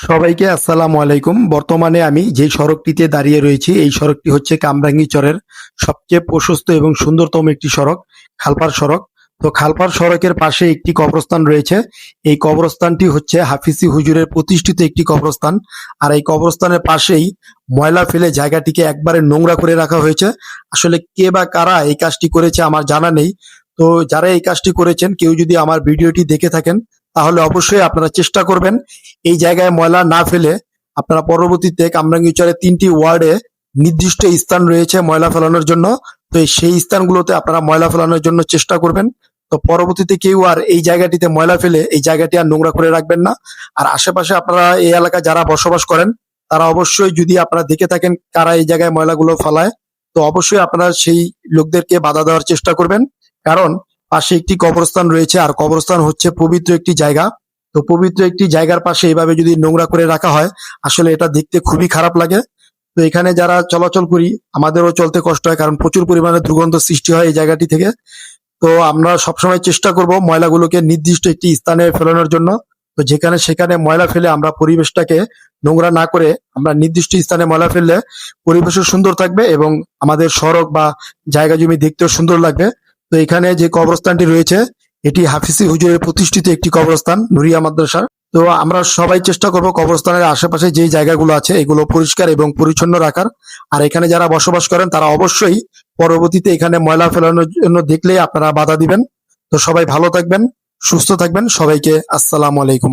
সবাইকে আসসালামু আলাইকুম। বর্তমানে আমি যে সড়কটিতে দাঁড়িয়ে রয়েছি, এই সড়কটি হচ্ছে কামরাঙ্গীচরের সবচেয়ে প্রশস্ত এবং সুন্দরতম একটি সড়ক, খালপার সড়ক। তো খালপার সড়কের পাশে একটি কবরস্থান রয়েছে। এই কবরস্থানটি হচ্ছে হাফিসি হুজুরের প্রতিষ্ঠিত একটি কবরস্থান। আর এই কবরস্থানের পাশেই ময়লা ফেলে জায়গাটিকে একবারে নোংরা করে রাখা হয়েছে। আসলে কে বা কারা এই কাজটি করেছে আমার জানা নেই। তো যারা এই কাজটি করেছেন, কেউ যদি আমার ভিডিওটি দেখে থাকেন তাহলে অবশ্যই আপনারা চেষ্টা করবেন এই জায়গায় ময়লা না ফেলে আপনারা পরবর্তীতে কামরাঙ্গীচরের তিনটি ওয়ার্ডে নির্দিষ্ট স্থান রয়েছে ময়লা ফেলানোর জন্য। তো সেই স্থানগুলোতে আপনারা ময়লা ফেলানোর জন্য চেষ্টা করবেন। তো পরবর্তীতে কেউ আর এই জায়গাটিতে ময়লা ফেলে এই জায়গাটি আর নোংরা করে রাখবেন না। আর আশেপাশে আপনারা এই এলাকায় যারা বসবাস করেন, তারা অবশ্যই যদি আপনারা দেখে থাকেন কারা এই জায়গায় ময়লাগুলো ফেলায়, তো অবশ্যই আপনারা সেই লোকদেরকে বাধা দেওয়ার চেষ্টা করবেন। কারণ পাশে একটি কবরস্থান রয়েছে, আর কবরস্থান হচ্ছে পবিত্র একটি জায়গা। তো পবিত্র একটি জায়গার পাশে এভাবে যদি নোংরা করে রাখা হয়, আসলে এটা দেখতে খুবই খারাপ লাগে। তো এখানে যারা চলাচল করি, আমাদেরও চলতে কষ্ট হয়, কারণ প্রচুর পরিমাণে দুর্গন্ধ সৃষ্টি হয় এই জায়গাটি থেকে। তো আমরা সবসময় চেষ্টা করব ময়লাগুলোকে নির্দিষ্ট একটি স্থানে ফেলানোর জন্য। তো যেখানে সেখানে ময়লা ফেলে আমরা পরিবেশটাকে নোংরা না করে আমরা নির্দিষ্ট স্থানে ময়লা ফেললে পরিবেশও সুন্দর থাকবে এবং আমাদের সড়ক বা জায়গা জমি দেখতেও সুন্দর লাগবে। তো এখানে যে কবরস্থানটি রয়েছে, এটি হাফিসি হুজুরের প্রতিষ্ঠিত একটি কবরস্থান, নুরিয়া মাদ্রাসার। তো আমরা সবাই চেষ্টা করব কবরস্থানের আশেপাশে যে জায়গাগুলো আছে, এগুলো পরিষ্কার এবং পরিচ্ছন্ন রাখার। আর এখানে যারা বসবাস করেন, তারা অবশ্যই পরবর্তীতে এখানে ময়লা ফেলানোর জন্য দেখলেই আপনারা বাধা দিবেন। তো সবাই ভালো থাকবেন, সুস্থ থাকবেন। সবাইকে আসসালামু আলাইকুম।